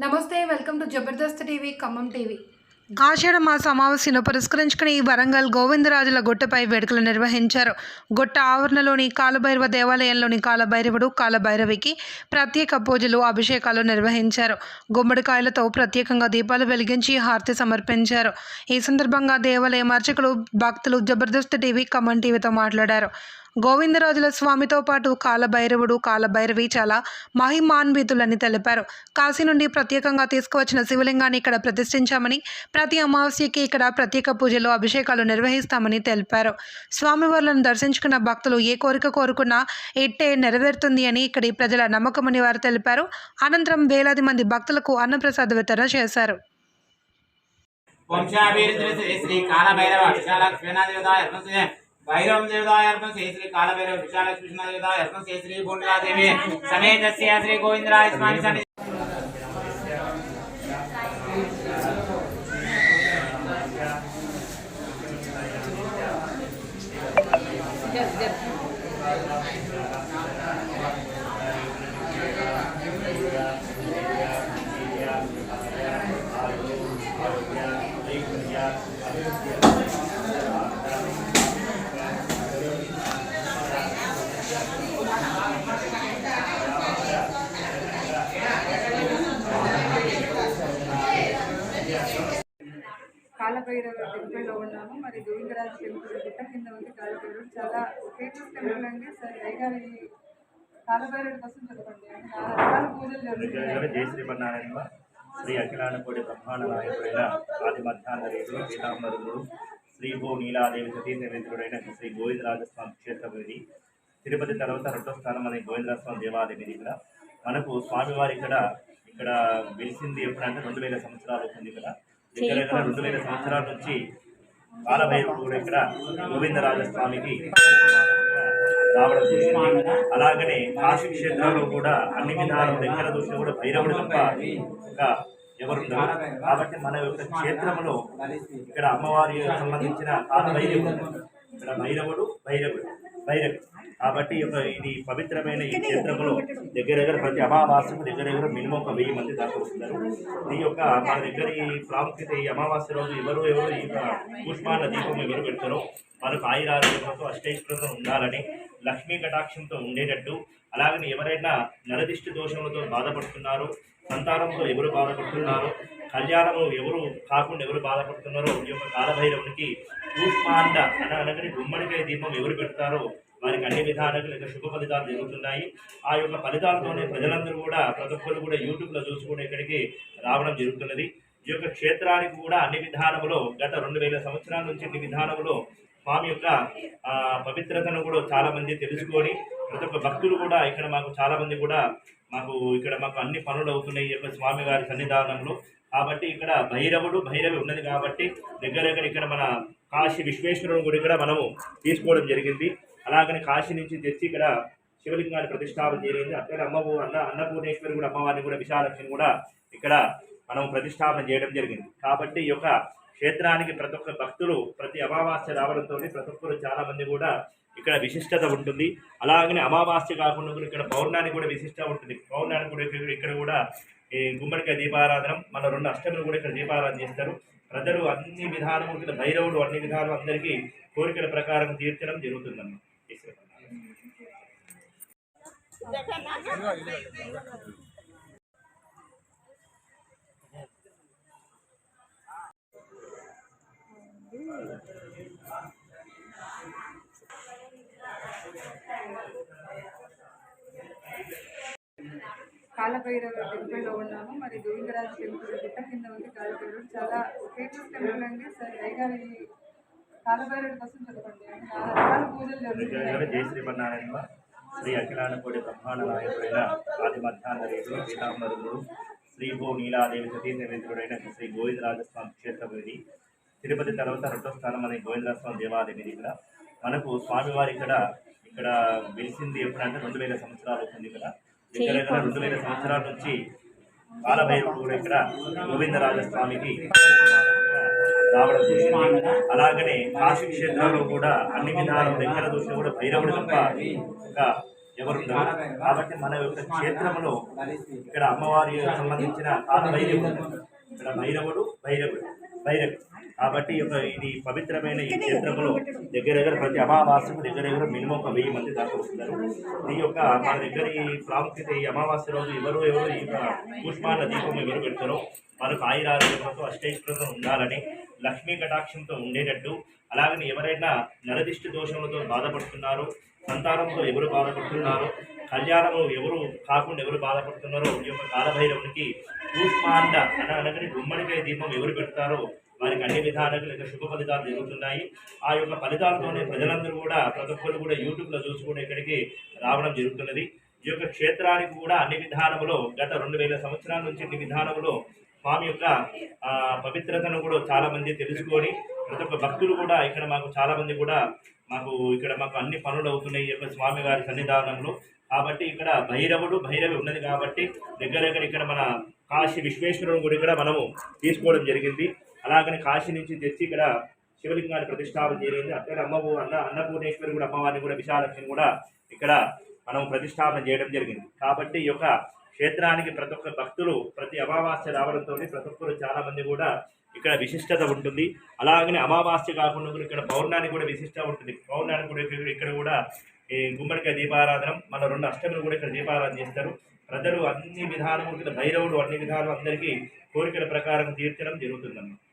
నమస్తే welcome to Jabardasth TV Khammam TV. ఆషాఢ మాస అమావాస్యను పురస్కరించుకుని వరంగల్ గోవిందరాజుల గుట్టపై వేడుకలు నిర్వహించారు. గుట్ట ఆవరణలోని కాలభైరవ దేవాలయంలోని కాలభైరవుడు కాలభైరవికి ప్రత్యేక పూజలు అభిషేకాలు నిర్వహించారు. గుమ్మడికాయలతో ప్రత్యేకంగా దీపాలు వెలిగించి హారతి సమర్పించారు. ఈ సందర్భంగా దేవాలయం అర్చకులు భక్తులు జబర్దస్త్ టీవీ ఖమ్మం టీవీతో మాట్లాడారు. గోవిందరాజుల స్వామితో పాటు కాలభైరవుడు కాలభైరవి చాలా మహిమాన్వితులని తెలిపారు. కాశీ నుండి ప్రత్యేకంగా తీసుకువచ్చిన శివలింగాన్ని ఇక్కడ ప్రతిష్ఠించామని ప్రతి అమావాస్యకి ఇక్కడ ప్రత్యేక పూజలు అభిషేకాలు నిర్వహిస్తామని తెలిపారు. స్వామివార్లను దర్శించుకున్న భక్తులు ఏ కోరిక కోరుకున్నా ఎట్టే నెరవేరుతుంది అని ఇక్కడి ప్రజల నమ్మకమని వారు తెలిపారు. అనంతరం వేలాది మంది భక్తులకు అన్నప్రసాద వితరణ చేశారు. వంశాభివృద్ధి శ్రీ కాలభైరవ విశాలక్ష్మీనాథదేవతాయ భైరవం దేవతాయ శ్రీ శ్రీ కాలభైరవ విశాలక్ష్మీనాథదేవతాయ అర్పణ శ్రీ శ్రీ భూమిలాదేవి సమేతస్య శ్రీ గోవిందరాయ స్వామి సన్నిధి కాలభైరవ టెంపుల్లో ఉన్నాము. మరి గోవిందరాజు టెంపుల్ గుట్ట కింద ఉంది. కాలభైరవుడు చాలా ఫేమస్ టెంపుల్ అండి సార్ అయ్యగారు ఈ కాలభైరవుడి కోసం చెప్పండి. చాలా రకాల పూజలు జరుగుతున్నాయి. శ్రీమన్నారాయణ శ్రీ అఖిలాండకోటి బ్రహ్మాండ నాయకుడైన ఆది మధ్యాహ్న రేతుడు పీతాంబరుడు శ్రీ భూ నీలాదేవి సతీసేవేంద్రుడైన శ్రీ గోవిందరాజస్వామి క్షేత్రం ఇది తిరుపతి తర్వాత రెండో స్థానం అనే గోవిందరాజస్వామి దేవాలయం ఇది ఇక్కడ. మనకు స్వామివారి ఇక్కడ ఇక్కడ వెలిసింది ఎప్పుడంటే రెండు వేల సంవత్సరాలు అవుతుంది ఇక్కడ. దగ్గర రెండు వేల సంవత్సరాల నుంచి కాలభైరవుడు కూడా ఇక్కడ గోవిందరాజస్వామికి రావడం జరిగింది. అలాగనే కాశీ క్షేత్రంలో కూడా అన్ని విధాలు దగ్గర చూసినా కూడా భైరవుడు తప్ప ఇంకా ఎవరున్నారు కాబట్టి మన యొక్క క్షేత్రంలో ఇక్కడ అమ్మవారి సంబంధించిన కాలభైరవుడు ఇక్కడ భైరవుడు భైరవుడు. భైరవుడు కాబట్టి ఈ యొక్క ఇది పవిత్రమైన ఈ క్షేత్రంలో దగ్గర దగ్గర ప్రతి అమావాస్యకు దగ్గర దగ్గర మినిమం ఒక వెయ్యి మంది దాకా వస్తున్నారు ఈ యొక్క మన దగ్గర ఈ ప్రాముఖ్యత ఈ అమావాస్య రోజు ఎవరు ఎవరు ఈ యొక్క పుష్పాల దీపం ఎవరు పెడతారో మనకు ఆయురారోగ్యంతో అష్టైశ్వరంతో ఉండాలని లక్ష్మీ కటాక్షంతో ఉండేటట్టు అలాగని ఎవరైనా నరదిష్టి దోషములతో బాధపడుతున్నారో సంతానంతో ఎవరు బాధపడుతున్నారో కళ్యాణము ఎవరు కాకుండా ఎవరు బాధపడుతున్నారో ఈ యొక్క కాలభైరవునికి కూష్మాండ అన గుమ్మడికాయ దీపం ఎవరు పెడతారో వారికి అన్ని విధాలుగా లేక శుభ ఫలితాలు జరుగుతున్నాయి. ఆ యొక్క ఫలితాలతోనే ప్రజలందరూ కూడా ప్రతి ఒక్కరు కూడా యూట్యూబ్లో చూసి కూడా ఇక్కడికి రావడం జరుగుతున్నది. ఈ యొక్క క్షేత్రానికి కూడా అన్ని విధానములో గత రెండు వేల సంవత్సరాల నుంచి అన్ని విధానములో స్వామి యొక్క పవిత్రతను కూడా చాలా మంది తెలుసుకొని ప్రతి ఒక్క భక్తులు కూడా ఇక్కడ మాకు చాలా మంది కూడా మాకు ఇక్కడ మాకు అన్ని పనులు అవుతున్నాయి ఈ యొక్క స్వామి గారి సన్నిధానంలో. కాబట్టి ఇక్కడ భైరవుడు భైరవి ఉన్నది కాబట్టి దగ్గర దగ్గర ఇక్కడ మన కాశీ విశ్వేశ్వరుని కూడా ఇక్కడ మనము తీసుకోవడం జరిగింది. అలాగని కాశీ నుంచి తెచ్చి ఇక్కడ శివలింగాన్ని ప్రతిష్టాపన జరిగింది. అక్కడ అమ్మవు అన్న అన్నపూర్ణేశ్వరి కూడా అమ్మవారిని కూడా విశాలక్ష్మిని కూడా ఇక్కడ మనం ప్రతిష్టాపన చేయడం జరిగింది. కాబట్టి ఈ యొక్క క్షేత్రానికి ప్రతి ఒక్క భక్తులు ప్రతి అమావాస్య రావడంతో ప్రతి ఒక్కరు చాలా మంది కూడా ఇక్కడ విశిష్టత ఉంటుంది. అలాగనే అమావాస్య కాకుండా కూడా ఇక్కడ పౌర్ణానికి కూడా విశిష్టత ఉంటుంది. పౌర్ణానికి కూడా ఇక్కడ కూడా ఈ గుమ్మడికాయ దీపారాధన మన రెండు అష్టములు కూడా ఇక్కడ దీపారాధన చేస్తారు. ప్రజలు అన్ని విధానము ఇక్కడ భైరవుడు అన్ని విధాలు అందరికీ కోరికల ప్రకారం తీర్చడం జరుగుతుందన్నమాట. కాలభైరవ టెంపుల్లో ఉన్నాము. మరి గోవిందరాజు టెంపుల్ గుట్ట కింద ఉంది కాలభైరవుడు చాలా ఫేమస్ టెంపుల్ అండి సార్ అయ్యగారు ఈ కాలభైరవుడి కోసం చెప్పండి. చాలా రకాల పూజలు జగన్ జయ జరుగుతున్నాయి శ్రీమన్నారాయణ. శ్రీ అఖిలానకోటి బ్రహ్మాండ నాయకుడైన ఆది మధ్యాహ్న పీతాంబరుడు శ్రీ భూ నీలాదేవి సతీసేవేంద్రుడైన శ్రీ గోవిందరాజస్వామి క్షేత్రం ఇది తిరుపతి తర్వాత రెండో స్థానం అనే గోవిందరాజస్వామి దేవాలయం ఇది ఇక్కడ. మనకు స్వామివారి ఇక్కడ ఇక్కడ వెలిసింది ఎప్పుడంటే రెండు వేల సంవత్సరాలు అవుతుంది ఇక్కడ దగ్గర దగ్గర సంవత్సరాల నుంచి కాలభైరవుడు కూడా ఇక్కడ గోవిందరాజస్వామికి రావడం జరిగింది. అలాగనే కాశీ క్షేత్రంలో కూడా అన్ని విధాల దగ్గర దృష్టి కూడా భైరవుడు తప్ప ఇంకా ఎవరు కాబట్టి మన యొక్క క్షేత్రంలో ఇక్కడ అమ్మవారి సంబంధించిన కాలభైరవుడు భైరవుడు ఇక్కడ భైరవుడు భైరవుడు. భైరవుడు కాబట్టి ఈ యొక్క ఇది పవిత్రమైన ఈ క్షేత్రంలో దగ్గర దగ్గర ప్రతి అమావాస్యకు దగ్గర దగ్గర మినిమం ఒక వెయ్యి మంది దాకా వస్తున్నారు ఈ యొక్క మన దగ్గర ఈ ప్రాముఖ్యత ఈ అమావాస్య రోజు ఎవరు ఎవరు ఈ పుష్పాల దీపం ఎవరు పెడతారో మనకు ఆయురారోగ్యంతో అష్టైశ్వరంతో ఉండాలని లక్ష్మీ కటాక్షంతో ఉండేటట్టు అలాగని ఎవరైనా నరదిష్టి దోషములతో బాధపడుతున్నారో సంతానంతో ఎవరు బాధపడుతున్నారో కళ్యాణము ఎవరు కాకుండా ఎవరు బాధపడుతున్నారో ఈ యొక్క కాలభైరవునికి పుష్పాండ అనగానే గుమ్మడికాయ దీపం ఎవరు పెడతారో వారికి అన్ని విధాలుగా ఇక శుభ ఫలితాలు జరుగుతున్నాయి. ఆ యొక్క ఫలితాలతోనే ప్రజలందరూ కూడా ప్రతి ఒక్కరు కూడా యూట్యూబ్లో చూసుకుని ఇక్కడికి రావడం జరుగుతున్నది. ఈ యొక్క క్షేత్రానికి కూడా అన్ని విధానములో గత రెండు వేల సంవత్సరాల నుంచి అన్ని విధానములో స్వామి యొక్క పవిత్రతను కూడా చాలామంది తెలుసుకొని ప్రతి ఒక్క భక్తులు కూడా ఇక్కడ మాకు చాలామంది కూడా మాకు ఇక్కడ మాకు అన్ని పనులు అవుతున్నాయి. ఈ యొక్క స్వామి గారి సన్నిధానంలో కాబట్టి ఇక్కడ భైరవుడు భైరవి ఉన్నది కాబట్టి దగ్గర దగ్గర ఇక్కడ మన కాశీ విశ్వేశ్వరుని గుడి కూడా మనము తీసుకోవడం జరిగింది. అలాగని కాశీ నుంచి తెచ్చి ఇక్కడ శివలింగాన్ని ప్రతిష్టాపన జరిగింది. అక్కడ అమ్మవు అన్న అన్నపూర్ణేశ్వరి కూడా అమ్మవారిని కూడా విశాలక్ష్మిని కూడా ఇక్కడ మనం ప్రతిష్టాపన చేయడం జరిగింది. కాబట్టి ఈ యొక్క క్షేత్రానికి ప్రతి ఒక్క భక్తులు ప్రతి అమావాస్య రావడంతో ప్రతి ఒక్కరు చాలామంది కూడా ఇక్కడ విశిష్టత ఉంటుంది. అలాగనే అమావాస్య కాకుండా కూడా ఇక్కడ పౌర్ణానికి కూడా విశిష్టత ఉంటుంది. పౌర్ణానికి కూడా ఇక్కడ కూడా ఈ గుమ్మడికాయ దీపారాధన మన రెండు అష్టములు కూడా ఇక్కడ దీపారాధన చేస్తారు. ప్రజలు అన్ని విధానములు ఇక్కడ భైరవుడు అన్ని విధాలు అందరికీ కోరికల ప్రకారం తీర్చడం జరుగుతుందన్నమాట.